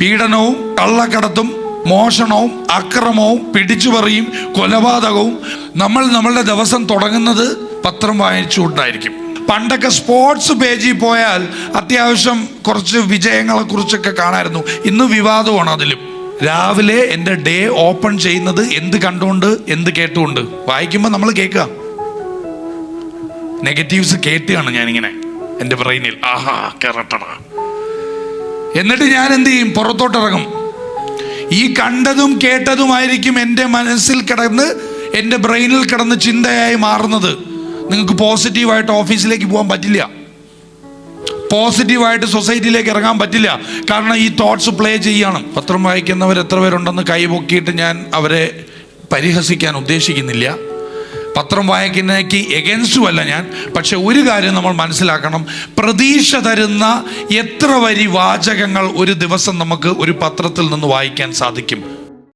പീഡനവും കള്ളക്കടത്തും മോഷണവും അക്രമവും പിടിച്ചുപറിയും കൊലപാതകവും നമ്മൾ നമ്മളുടെ ദിവസം തുടങ്ങുന്നത് പത്രം വായിച്ചുകൊണ്ടായിരിക്കും. പണ്ടൊക്കെ സ്പോർട്സ് പേജിൽ പോയാൽ അത്യാവശ്യം കുറച്ച് വിജയങ്ങളെ കുറിച്ചൊക്കെ കാണായിരുന്നു. ഇന്ന് വിവാദമാണ് അതിലും. രാവിലെ എന്റെ ഡേ ഓപ്പൺ ചെയ്യുന്നത് എന്ത് കണ്ടുകൊണ്ട് എന്ത് കേട്ടുകൊണ്ട്? വായിക്കുമ്പോൾ നമ്മൾ കേൾക്കുക. നെഗറ്റീവ്സ് കേട്ടുകയാണ് ഞാനിങ്ങനെ എന്റെ ബ്രെയിനിൽ. ആഹാ കറട്ടടാ. എന്നിട്ട് ഞാൻ എന്ത് ചെയ്യും? പുറത്തോട്ടിറങ്ങും. ഈ കണ്ടതും കേട്ടതുമായിരിക്കും എന്റെ മനസ്സിൽ കിടന്ന് എന്റെ ബ്രെയിനിൽ കിടന്ന് ചിന്തയായി മാറുന്നത്. നിങ്ങൾക്ക് പോസിറ്റീവായിട്ട് ഓഫീസിലേക്ക് പോകാൻ പറ്റില്ല. പോസിറ്റീവായിട്ട് സൊസൈറ്റിയിലേക്ക് ഇറങ്ങാൻ പറ്റില്ല. കാരണം ഈ തോട്ട്സ് പ്ലേ ചെയ്യണം. പത്രം വായിക്കുന്നവർ എത്ര പേരുണ്ടെന്ന് കൈപൊക്കിയിട്ട് ഞാൻ അവരെ പരിഹസിക്കാൻ ഉദ്ദേശിക്കുന്നില്ല. പത്രം വായിക്കുന്നതിനേക്ക് എഗൻസ്റ്റും അല്ല ഞാൻ. പക്ഷെ ഒരു കാര്യം നമ്മൾ മനസ്സിലാക്കണം. പ്രതീക്ഷ തരുന്ന എത്ര വരി വാചകങ്ങൾ ഒരു ദിവസം നമുക്ക് ഒരു പത്രത്തിൽ നിന്ന് വായിക്കാൻ സാധിക്കും?